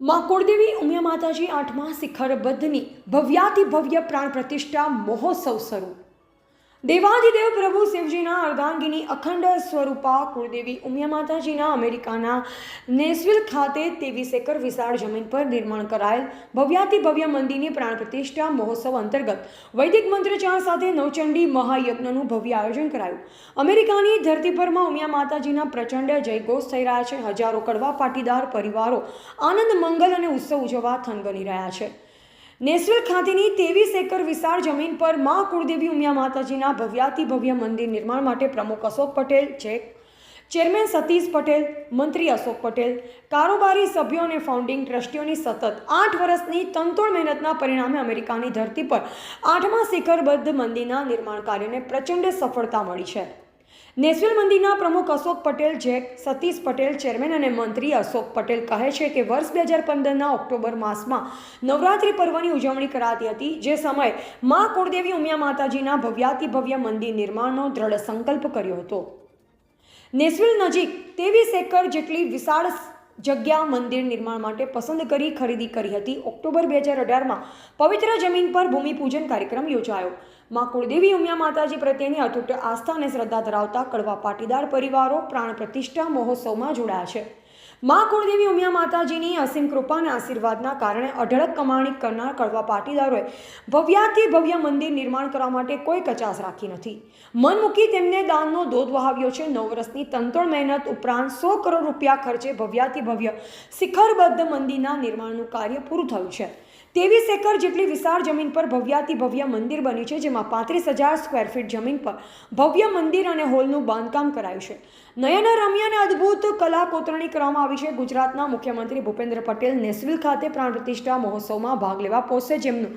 માં કુળદેવી ઉમિયા માતાજી આઠમા શિખરબદ્ધની ભવ્યાતિ ભવ્ય પ્રાણ પ્રતિષ્ઠા મહોત્સવ શરૂ. દેવાધિદેવ પ્રભુ શિવજીના અર્ધાંગીની અખંડ સ્વરૂપા કુળદેવી ઉમિયા માતાજીના અમેરિકાના નેસવિલ ખાતે ત્રેવીસ એકર વિશાળ જમીન પર નિર્માણ કરાયેલ ભવ્યાતિ ભવ્ય મંદિરની પ્રાણ પ્રતિષ્ઠા મહોત્સવ અંતર્ગત વૈદિક મંત્રોચ્ચાર સાથે નવચંડી મહાયજ્ઞનું ભવ્ય આયોજન કરાયું. અમેરિકાની ધરતી પરમાં ઉમિયા માતાજીના પ્રચંડ જયઘોષ થઈ રહ્યા છે. હજારો કડવા પાટીદાર પરિવારો આનંદ, મંગલ અને ઉત્સવ ઉજવવા થનગની રહ્યા છે. નેસવેલ ખાતેની ત્રેવીસ એકર વિશાળ જમીન પર મા કુળદેવી ઉમિયા માતાજીના ભવ્યાતિ ભવ્ય મંદિર નિર્માણ માટે પ્રમુખ અશોક પટેલ, ચેક ચેરમેન સતીશ પટેલ, મંત્રી અશોક પટેલ, કારોબારી સભ્યો અને ફાઉન્ડિંગ ટ્રસ્ટીઓની સતત આઠ વર્ષની તંતોડ મહેનતના પરિણામે અમેરિકાની ધરતી પર આઠમા શિખરબદ્ધ મંદિરના નિર્માણ કાર્યને પ્રચંડ સફળતા મળી છે. નેસવેલ મંદિરના પ્રમુખ અશોક પટેલ, જેક સતીશ પટેલ, ચેરમેન અને મંત્રી અશોક પટેલ કહે છે કે વર્ષ બે હજાર પંદરના ઓક્ટોબર માસમાં નવરાત્રિ પર્વની ઉજવણી કરાતી હતી, જે સમયે મા કુળદેવી ઉમિયા માતાજીના ભવ્યાતિ ભવ્ય મંદિર નિર્માણનો દ્રઢ સંકલ્પ કર્યો હતો. નેસવિલ નજીક ત્રેવીસ એકર જેટલી વિશાળ જગ્યા મંદિર નિર્માણ માટે પસંદ કરી ખરીદી કરી હતી. ઓક્ટોબર બે હજાર અઢારમાં પવિત્ર જમીન પર ભૂમિપૂજન કાર્યક્રમ યોજાયો. માં કુળદેવી, ઉમિયા માતાજી પ્રત્યેની અતૂટ આસ્થા અને શ્રદ્ધા ધરાવતા કડવા પાટીદાર પરિવારો પ્રાણ પ્રતિષ્ઠા મહોત્સવમાં જોડાયા છે. માં કુળદેવી ઉમિયા માતાજીની અસીમ કૃપા અને આશીર્વાદના કારણે અઢળક કમાણી કરનાર કડવા પાટીદારોએ ભવ્યાથી ભવ્ય મંદિર નિર્માણ કરવા માટે કોઈ કચાશ રાખી નથી. મન મૂકી તેમને દાનનો દોધ વહાવ્યો છે. નવ વર્ષની તંતોડ મહેનત ઉપરાંત સો કરોડ રૂપિયા ખર્ચે ભવ્યાથી ભવ્ય શિખરબદ્ધ મંદિરના નિર્માણનું કાર્ય પૂરું થયું છે. ત્રેવીસ એકર જેટલી વિશાળ જમીન પર ભવ્યાતિ ભવ્ય મંદિર બન્યું છે, જેમાં પાંત્રીસ હજાર સ્ક્વેર ફીટ જમીન પર ભવ્ય મંદિર અને હોલનું બાંધકામ કરાયું છે. નયન રમ્ય અને અદ્ભુત કલા કોતરણી કરવામાં આવી છે. ગુજરાતના મુખ્યમંત્રી ભૂપેન્દ્ર પટેલ નેસવિલ ખાતે પ્રાણ પ્રતિષ્ઠા મહોત્સવમાં ભાગ લેવા પહોંચશે જેમનું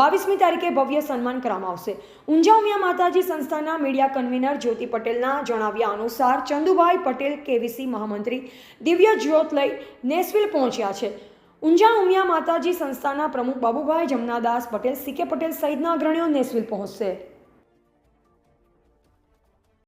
બાવીસમી તારીખે ભવ્ય સન્માન કરવામાં આવશે. ઊંઝા ઉમિયા માતાજી સંસ્થાના મીડિયા કન્વીનર જ્યોતિ પટેલના જણાવ્યા અનુસાર ચંદુભાઈ પટેલ કેવીસી મહામંત્રી દિવ્ય જ્યોત લઈ નેસવિલ પહોંચ્યા છે. ઊંઝા ઉમિયા માતાજી સંસ્થાના પ્રમુખ બાબુભાઈ જમનાદાસ પટેલ સીકે પટેલ સહિતના અગ્રણીઓ નેસવિલ પહોંચશે.